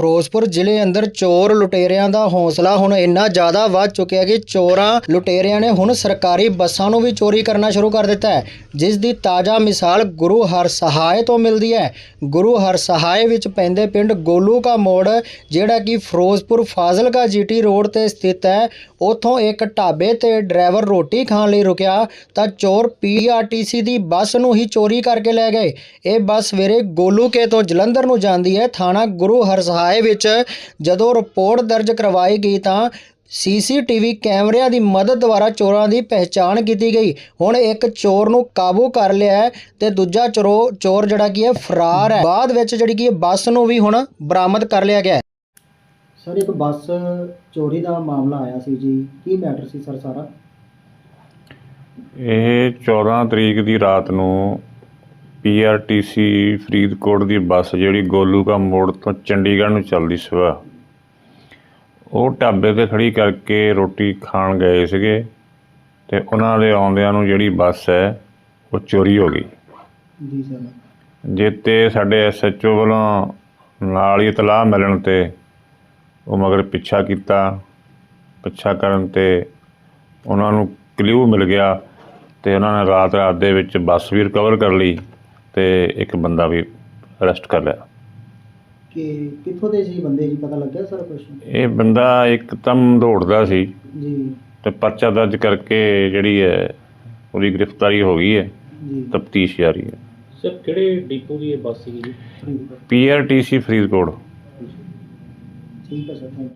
ਫਿਰੋਜ਼ਪੁਰ ਜ਼ਿਲ੍ਹੇ ਅੰਦਰ ਚੋਰ ਲੁਟੇਰਿਆਂ ਦਾ ਹੌਸਲਾ ਹੁਣ ਇੰਨਾ ਜ਼ਿਆਦਾ ਵੱਧ ਚੁੱਕਿਆ ਕਿ ਚੋਰਾਂ, ਲੁਟੇਰਿਆਂ ਨੇ ਹੁਣ ਸਰਕਾਰੀ ਬੱਸਾਂ ਨੂੰ ਵੀ ਚੋਰੀ ਕਰਨਾ ਸ਼ੁਰੂ ਕਰ ਦਿੱਤਾ ਹੈ, ਜਿਸ ਦੀ ਤਾਜ਼ਾ ਮਿਸਾਲ ਗੁਰੂ ਹਰਸਹਾਏ ਤੋਂ ਮਿਲਦੀ ਹੈ। ਗੁਰੂ ਹਰਸਹਾਏ ਵਿੱਚ ਪੈਂਦੇ ਪਿੰਡ ਗੋਲੂ ਕਾ ਮੋੜ, ਜਿਹੜਾ ਕਿ ਫਿਰੋਜ਼ਪੁਰ ਫਾਜ਼ਿਲਕਾ ਜੀਟੀ ਰੋਡ ਤੇ ਸਥਿਤ ਹੈ ਉਥੋਂ ਇੱਕ ਢਾਬੇ ਤੇ ਡਰਾਈਵਰ ਰੋਟੀ ਖਾਣ ਲਈ ਰੁਕਿਆ ਤਾਂ ਚੋਰ ਪੀਆਰਟੀਸੀ ਦੀ ਬੱਸ ਨੂੰ ਹੀ ਚੋਰੀ ਕਰਕੇ ਲੈ ਗਏ। ਇਹ ਬੱਸ ਸਵੇਰੇ ਗੋਲੂਕੇ ਤੋਂ ਜਲੰਧਰ ਨੂੰ ਜਾਂਦੀ ਹੈ। ਥਾਣਾ ਗੁਰੂ ਹਰਸਹਾਏ ਵਿੱਚ ਜਦੋਂ ਰਿਪੋਰਟ ਦਰਜ ਕਰਵਾਈ ਗਈ ਤਾਂ ਸੀਸੀਟੀਵੀ ਕੈਮਰਿਆਂ ਦੀ ਮਦਦ ਦੁਆਰਾ ਚੋਰਾਂ ਦੀ ਪਹਿਚਾਣ ਕੀਤੀ ਗਈ। ਹੁਣ ਇੱਕ ਚੋਰ ਨੂੰ ਕਾਬੂ ਕਰ ਲਿਆ ਹੈ ਤੇ ਦੂਜਾ ਚੋਰੋ ਚੋਰ ਜਿਹੜਾ ਕੀ ਹੈ ਫਰਾਰ ਹੈ। ਬਾਅਦ ਵਿੱਚ ਜਿਹੜੀ ਕੀ ਹੈ ਬੱਸ ਨੂੰ ਵੀ ਹੁਣ ਬਰਾਮਦ ਕਰ ਲਿਆ ਗਿਆ ਸਰ ਇੱਕ ਬੱਸ ਚੋਰੀ ਦਾ ਮਾਮਲਾ ਆਇਆ ਸੀ ਜੀ। ਕੀ ਮੈਟਰ ਸੀ ਸਰ ਸਾਰਾ? ਇਹ 14 ਤਰੀਕ ਦੀ ਰਾਤ ਨੂੰ ਪੀਆਰਟੀਸੀ ਫਰੀਦਕੋਟ ਦੀ ਬੱਸ ਜਿਹੜੀ ਗੋਲੂਕਾ ਮੋੜ ਤੋਂ ਚੰਡੀਗੜ੍ਹ ਨੂੰ ਚੱਲਦੀ ਸੀ ਉਹ ਢਾਬੇ ਤੇ ਖੜੀ ਕਰਕੇ ਰੋਟੀ ਖਾਣ ਗਏ ਸੀਗੇ ਤੇ ਉਹਨਾਂ ਦੇ ਆਉਂਦਿਆਂ ਨੂੰ ਜਿਹੜੀ ਬੱਸ ਹੈ ਉਹ ਚੋਰੀ ਹੋ ਗਈ। ਜੀ ਸਰ। ਜਿੱਤੇ ਸਾਡੇ ਐਸਐਚਓ ਵੱਲੋਂ ਨਾਲ ਹੀ ਇਤਲਾਹ ਮਿਲਣ ਤੇ ਉਹ ਮਗਰ ਪਿੱਛਾ ਕੀਤਾ। ਪਿੱਛਾ ਕਰਨ ਤੇ ਉਹਨਾਂ ਨੂੰ ਕਲਿਊ ਮਿਲ ਗਿਆ ਤੇ ਉਹਨਾਂ ਨੇ ਰਾਤ ਰਾਤ ਦੇ ਵਿੱਚ ਬੱਸ ਵੀ ਰਿਕਵਰ ਕਰ ਲਈ ਤੇ ਇੱਕ ਬੰਦਾ ਵੀ ਅਰੈਸਟ ਕਰ ਲਿਆ। ਕਿ ਕਿੱਥੋਂ ਦੇ ਸੀ ਬੰਦੇ ਜੀ? ਪਤਾ ਲੱਗਿਆ ਸਰ ਕੁਛ? ਇਹ ਬੰਦਾ ਇੱਕਦਮ ਦੌੜਦਾ ਸੀ ਜੀ। ਤੇ ਪਰਚਾ ਦਰਜ ਕਰਕੇ ਜਿਹੜੀ ਹੈ ਉਹਦੀ ਗ੍ਰਿਫਤਾਰੀ ਹੋ ਗਈ ਹੈ। ਜੀ। ਤਫਤੀਸ਼ ਜਾਰੀ ਹੈ। ਸਰ ਕਿਹੜੇ ਡਿਪੂ ਦੀ ਇਹ ਬੱਸ ਸੀਗੀ ਜੀ? ਪੀਆਰਟੀਸੀ ਫਰੀਦਕੋਟ। ਠੀਕ ਹੈ ਸਰ ਥੈਂਕ